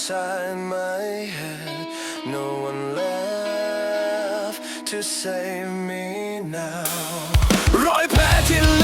inside my head. No one left to save me now. ร้อยแผลที่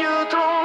you through